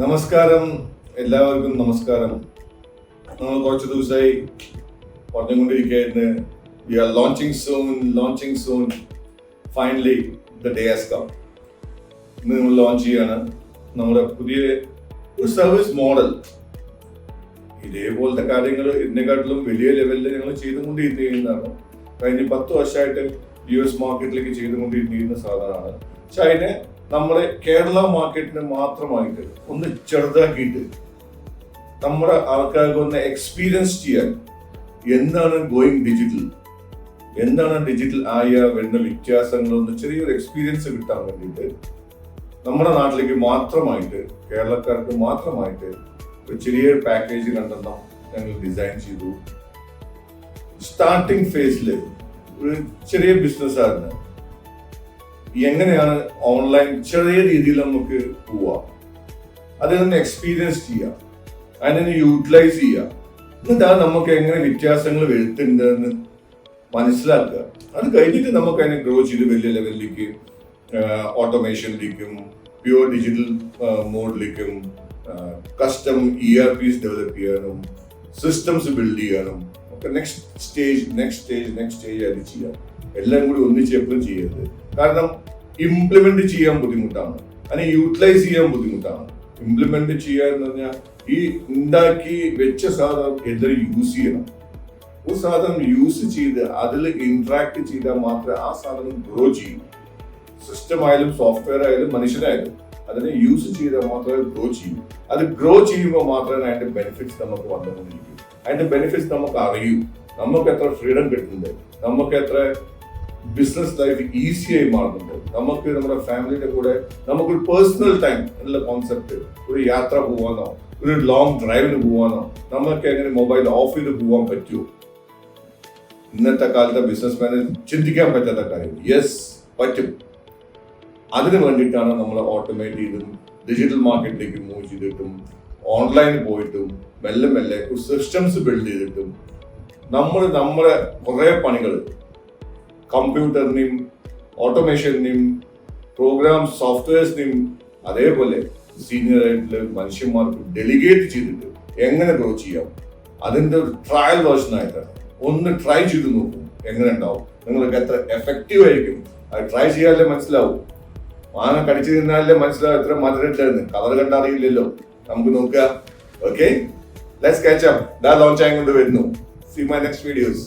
നമസ്കാരം. എല്ലാവർക്കും നമസ്കാരം. നമ്മൾ കുറച്ച് ദിവസമായി പറഞ്ഞുകൊണ്ടിരിക്കുകയായിരുന്നു. We are launching soon launching soon finally the day has come ഇന്ന് നമ്മൾ ലോഞ്ച് ചെയ്യാണ്. നമ്മുടെ പുതിയ ഒരു സർവീസ് മോഡൽ ഇതേപോലത്തെ കാര്യങ്ങൾ ഇതിനെക്കാട്ടിലും വലിയ ലെവലിൽ ഞങ്ങൾ ചെയ്തുകൊണ്ടിരിക്കുന്നതാണ് കഴിഞ്ഞ പത്ത് വർഷമായിട്ട് യു എസ് മാർക്കറ്റിലേക്ക് ചെയ്തുകൊണ്ടിരിക്കുന്ന സാധനമാണ്. പക്ഷെ അതിനെ നമ്മുടെ കേരള മാർക്കറ്റിന് മാത്രമായിട്ട് ഒന്ന് ചെറുതാക്കിയിട്ട് നമ്മുടെ ആൾക്കാർക്ക് ഒന്ന് എക്സ്പീരിയൻസ് ചെയ്യാൻ എന്താണ് ഗോയിങ് ഡിജിറ്റൽ എന്താണ് ഡിജിറ്റൽ ആയ വരുന്ന വ്യത്യാസങ്ങളൊന്ന് ചെറിയൊരു എക്സ്പീരിയൻസ് കിട്ടാൻ വേണ്ടിയിട്ട് നമ്മുടെ നാട്ടിലേക്ക് മാത്രമായിട്ട് കേരളക്കാർക്ക് മാത്രമായിട്ട് ഒരു ചെറിയൊരു പാക്കേജ് രണ്ടെണ്ണം ഞങ്ങൾ ഡിസൈൻ ചെയ്തു. സ്റ്റാർട്ടിംഗ് ഫേസിൽ ഒരു ചെറിയ ബിസിനസ്സായിരുന്നു എങ്ങനെയാണ് ഓൺലൈൻ ചെറിയ രീതിയിൽ നമുക്ക് പോവാം. അതിൽ നിന്ന് എക്സ്പീരിയൻസ് ചെയ്യാം. അതിനെ യൂട്ടിലൈസ് ചെയ്യാം. എന്നിട്ടാണ് നമുക്ക് എങ്ങനെ വ്യത്യാസങ്ങൾ വരുത്തുന്നുണ്ടെന്ന് മനസ്സിലാക്കുക. അത് കഴിഞ്ഞിട്ട് നമുക്ക് അതിനെ ഗ്രോ ചെയ്ത് വലിയ ലെവലിലേക്ക് ഓട്ടോമേഷനിലേക്കും pure digital മോഡിലേക്കും custom E R Ps develop ചെയ്യാനും സിസ്റ്റംസ് ബിൽഡ് ചെയ്യാനും ഒക്കെ next stage next stage next stage ആയിട്ട് ചെയ്യാം. എല്ലാം കൂടി ഒന്നിച്ച് എപ്പോഴും ചെയ്യരുത്. കാരണം ഇംപ്ലിമെന്റ് ചെയ്യാൻ ബുദ്ധിമുട്ടാണ്. അല്ലെങ്കിൽ യൂട്ടിലൈസ് ചെയ്യാൻ ബുദ്ധിമുട്ടാണ്. ഇംപ്ലിമെന്റ് ചെയ്യുക എന്ന് പറഞ്ഞാൽ ഈ ഉണ്ടാക്കി വെച്ച സാധനം എതിരെ യൂസ് ചെയ്യണം. ഒരു സാധനം യൂസ് ചെയ്ത് അതിൽ ഇന്ററാക്ട് ചെയ്താൽ മാത്രമേ ആ സാധനം ഗ്രോ ചെയ്യൂ. സിസ്റ്റം ആയാലും സോഫ്റ്റ്വെയർ ആയാലും മനുഷ്യനായാലും അതിനെ യൂസ് ചെയ്താൽ മാത്രമേ ഗ്രോ ചെയ്യൂ. അത് ഗ്രോ ചെയ്യുമ്പോൾ മാത്രമേ അതിന്റെ ബെനിഫിറ്റ്സ് നമുക്ക് വന്നുകൊണ്ടിരിക്കൂ. അതിന്റെ ബെനിഫിറ്റ്സ് നമുക്ക് അറിയൂ. നമുക്ക് എത്ര ഫ്രീഡം കിട്ടുന്നുണ്ട്? നമുക്ക് എത്ര ബിസിനസ് ലൈഫ് ഈസിയായി മാറുന്നുണ്ട്. നമുക്ക് നമ്മുടെ ഫാമിലിയുടെ കൂടെ നമുക്കൊരു പേഴ്സണൽ ടൈം എന്നുള്ള കോൺസെപ്റ്റ് ഒരു യാത്ര പോകാനോ ഒരു ലോങ് ഡ്രൈവിന് പോവാനോ നമുക്ക് എങ്ങനെ മൊബൈൽ ഓഫ് ചെയ്ത് പോകാൻ പറ്റുമോ? ഇന്നത്തെ കാലത്തെ ബിസിനസ് മാനേജ് ചിന്തിക്കാൻ പറ്റാത്ത കാര്യം. യെസ് പറ്റും. അതിന് വേണ്ടിയിട്ടാണ് നമ്മൾ ഓട്ടോമേറ്റ് ചെയ്തും ഡിജിറ്റൽ മാർക്കറ്റിലേക്ക് മൂവ് ചെയ്തിട്ടും ഓൺലൈനിൽ പോയിട്ടും മെല്ലെ മെല്ലെ സിസ്റ്റംസ് ബിൽഡ് ചെയ്തിട്ടും നമ്മൾ നമ്മുടെ കുറേ പണികൾ കമ്പ്യൂട്ടറിനെയും ഓട്ടോമേഷനെയും പ്രോഗ്രാം സോഫ്റ്റ്വെയർസിനെയും അതേപോലെ സീനിയർ ആയിട്ടുള്ള മനുഷ്യന്മാർക്ക് ഡെലിഗേറ്റ് ചെയ്തിട്ട് എങ്ങനെ ഗ്രോ ചെയ്യാം? അതിന്റെ ഒരു ട്രയൽ വേർഷൻ ആയിട്ടാണ്. ഒന്ന് ട്രൈ ചെയ്ത് നോക്കും എങ്ങനെ ഉണ്ടാവും. നിങ്ങൾക്ക് എത്ര എഫക്റ്റീവ് ആയിരിക്കും. അത് ട്രൈ ചെയ്യാനല്ലേ മനസ്സിലാവും. മാന കടിച്ചു തിന്നാലേ മനസ്സിലാവും എത്ര മധുരമില്ലെന്ന് കളർ കണ്ടറിയില്ലല്ലോ നമുക്ക് നോക്കുക ഓക്കെ ലെറ്റ്സ് കാച്ച് അപ്പ് ദാ ലോഞ്ച് ആയി കൊണ്ട് വരുന്നു. C my next videos